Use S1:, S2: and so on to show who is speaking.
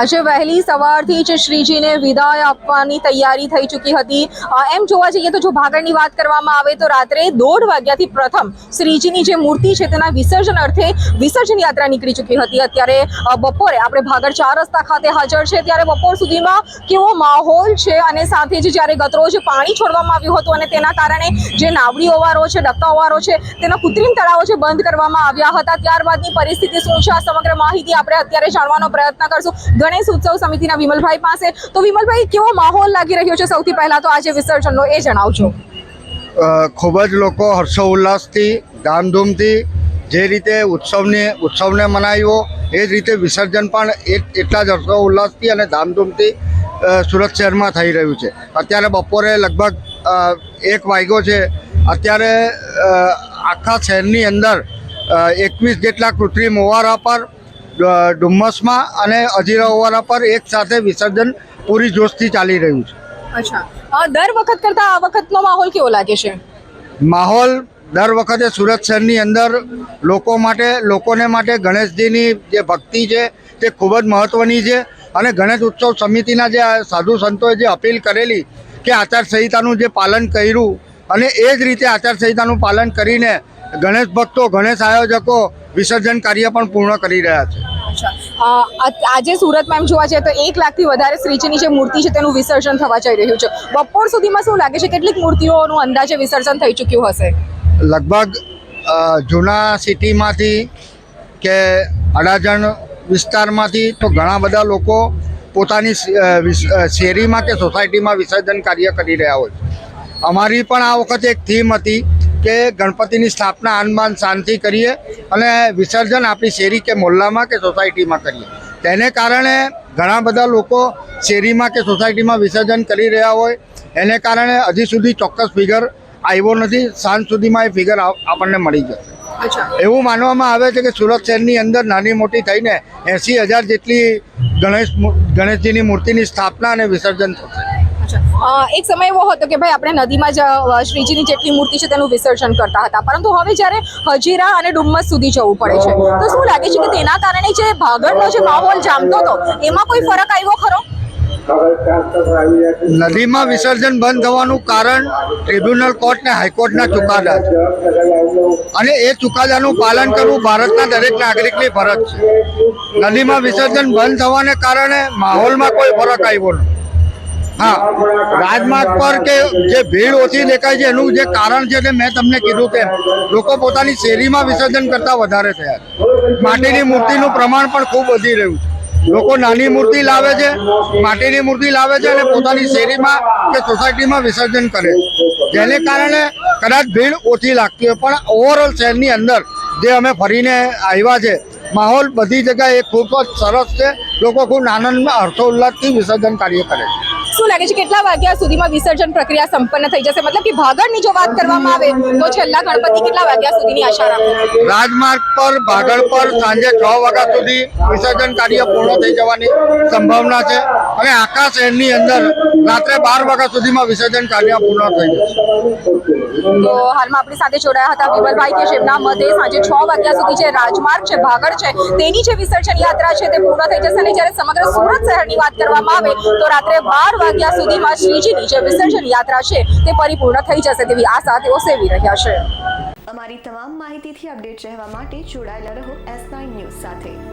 S1: આજે વહેલી સવારથી જ શ્રીજીને વિદાય આપવાની તૈયારી થઈ ચૂકી હતી. એમ જોવા જઈએ તો જો ભાગળની વાત કરવામાં આવે તો રાત્રે દોઢ વાગ્યાથી પ્રથમ શ્રીજીની જે મૂર્તિ છે તેના વિસર્જન અર્થે વિસર્જન યાત્રા નીકળી ચૂકી હતી. અત્યારે બપોરે આપણે ભાગળ ચાર રસ્તા ખાતે હાજર છે. ત્યારે બપોર સુધીમાં કેવો માહોલ છે અને સાથે જ જ્યારે ગતરોજ પાણી છોડવામાં આવ્યું હતું અને તેના કારણે જે નાવડી ઓવારો છે ડક્કા ઓવારો છે, તેના કૃત્રિમ તળાવો છે બંધ કરવામાં આવ્યા હતા. ત્યારબાદની પરિસ્થિતિ શું છે આ સમગ્ર માહિતી આપણે અત્યારે જાણવાનો પ્રયત્ન કરશું. ગણેશ ઉત્સવ સમિતિના વિમલભાઈ પાસે. તો વિમલભાઈ, કેવો માહોલ લાગી રહ્યો છે સૌથી પહેલા? તો આજે વિસર્જનનો એ જણાવજો.
S2: ખૂબ જ લોકો હર્ષોલ્લાસથી, ધામધૂમથી જે રીતે ઉત્સવને ઉત્સવને મનાવ્યો એ જ રીતે વિસર્જન પણ એટલા જ હર્ષોલ્લાસથી અને ધામધૂમથી સુરત શહેરમાં થઈ રહ્યું છે. અત્યારે બપોરે લગભગ એક વાગ્યો છે. અત્યારે આખા શહેરની અંદર એકવીસ જેટલા કૃત્રિમ ઓવારા પર ડુમ્મસમાં અને અજીરા ઓવારા પર એક સાથે વિસર્જન પૂરી જોશથી ચાલી રહ્યું છે.
S1: અચ્છા. દર વખત કરતા આ વખતનો માહોલ કેવો લાગે છે?
S2: માહોલ દર વખતે સુરત શહેરની અંદર લોકો માટે લોકોને માટે ગણેશજીની જે ભક્તિ છે તે ખૂબ જ મહત્ત્વની છે અને ગણેશ ઉત્સવ સમિતિના જે સાધુ સંતોએ જે અપીલ કરેલી કે આચારસંહિતાનું જે પાલન કર્યું અને એ જ રીતે આચારસંહિતાનું પાલન કરીને ગણેશ ભક્તો ગણેશ આયોજકો વિસર્જન કાર્ય પણ પૂર્ણ કરી રહ્યા છે.
S1: આજે સુરતમાં એમ જોવા જઈએ તો એક લાખથી વધારે શ્રીજીની જે મૂર્તિ છે તેનું વિસર્જન થવા જઈ રહ્યું છે. બપોર સુધીમાં શું લાગે છે? કેટલીક મૂર્તિઓનું અંદાજે વિસર્જન થઈ ચૂક્યું હશે?
S2: લગભગ જૂના સિટીમાંથી કે અડાજણ વિસ્તારમાંથી તો ઘણા બધા લોકો પોતાની શેરીમાં કે સોસાયટીમાં વિસર્જન કાર્ય કરી રહ્યા હોય છે. અમારી પણ આ વખતે એક થીમ હતી કે ગણપતિની સ્થાપના આનબાન શાંતિ કરીએ અને વિસર્જન આપણી શેરી કે મોહલ્લામાં કે સોસાયટીમાં કરીએ. તેને કારણે ઘણા બધા લોકો શેરીમાં કે સોસાયટીમાં વિસર્જન કરી રહ્યા હોય. એને કારણે હજી સુધી ચોક્કસ ફિગર આવ્યો નથી. સાંજ સુધીમાં એ ફિગર આપણને મળી જશે.
S1: અચ્છા.
S2: એવું માનવામાં આવે છે કે સુરત શહેરની અંદર નાની મોટી થઈને એંસી હજાર જેટલી ગણેશ ગણેશજીની મૂર્તિની સ્થાપના અને વિસર્જન થશે.
S1: એક સમય એવો હતો કે ભાઈ આપણે નદીમાં જ શ્રીજીની જેટલી મૂર્તિ છે તેનું વિસર્જન કરતા હતા. પરંતુ હવે જ્યારે હજીરા અને ડુમ્મસ સુધી જવું પડે છે, તો શું લાગે છે કે તેના કારણે જે ભાગળનો જે માહોલ જામતો હતો, એમાં કોઈ ફરક આવ્યો ખરો?
S2: નદીમાં વિસર્જન બંધ થવાનું કારણ ટ્રિબ્યુનલ કોર્ટ ને હાઈકોર્ટના ચુકાદા છે. અને એ ચુકાદાનું પાલન કરવું ભારતના દરેક નાગરિકની ફરજ છે. નદીમાં વિસર્જન બંધ થવાને કારણે માહોલમાં કોઈ ફરક આવ્યો નથી. હા. રાજમાર્ગ પર કે જે ભીડ ઓછી દેખાય છે એનું જે કારણ છે તે મેં તમને કીધું તેમ. લોકો પોતાની શેરીમાં વિસર્જન કરતાં વધારે થયા માટીની મૂર્તિનું પ્રમાણ પણ ખૂબ વધી રહ્યું છે. લોકો નાની મૂર્તિ લાવે છે, માટીની મૂર્તિ લાવે છે અને પોતાની શેરીમાં કે સોસાયટીમાં વિસર્જન કરે છે. જેને કારણે કદાચ ભીડ ઓછી લાગતી હોય, પણ ઓવરઓલ શહેરની અંદર જે અમે ફરીને આવ્યા છે, માહોલ બધી જગ્યાએ ખૂબ જ સરસ છે. લોકો ખૂબ આનંદમાં, હર્ષોલ્લાસથી વિસર્જન કાર્ય કરે છે.
S1: શું લાગે છે કેટલા વાગ્યા સુધીમાં વિસર્જન પ્રક્રિયા સંપન્ન થઈ જશે? મતલબ કે ભાગળની જો વાત કરવામાં આવે તો છેલ્લા ગણપતિ કેટલા વાગ્યા સુધીની આશા રાખો?
S2: રાજમાર્ગ પર ભાગળ પર સાંજે છ વાગ્યા સુધી વિસર્જન કાર્ય પૂર્ણ થઈ જવાની સંભાવના છે. અને આખા શહેરની અંદર રાત્રે બાર વાગ્યા સુધીમાં વિસર્જન કાર્ય પૂર્ણ થઈ જશે.
S1: તો હાલમાં આપણી સાથે જોડાયા હતા વિમલભાઈ કે જેમના મતે સાંજે છ વાગ્યા સુધી જે રાજમાર્ગ છે ભાગળ છે તેની જે વિસર્જન યાત્રા છે તે પૂર્ણ થઈ જશે. અને જ્યારે સમગ્ર સુરત શહેરની વાત કરવામાં આવે તો રાત્રે બાર વાગ્યા સુધીમાં શ્રીજીની જે વિસર્જન યાત્રા છે, તે પરિપૂર્ણ થઈ જશે તેવી આશા તેઓ સેવી રહ્યા છે.
S3: અમારી તમામ માહિતીથી અપડેટ રહેવા માટે જોડાયેલા રહો એસ નાઇન ન્યૂઝ સાથે.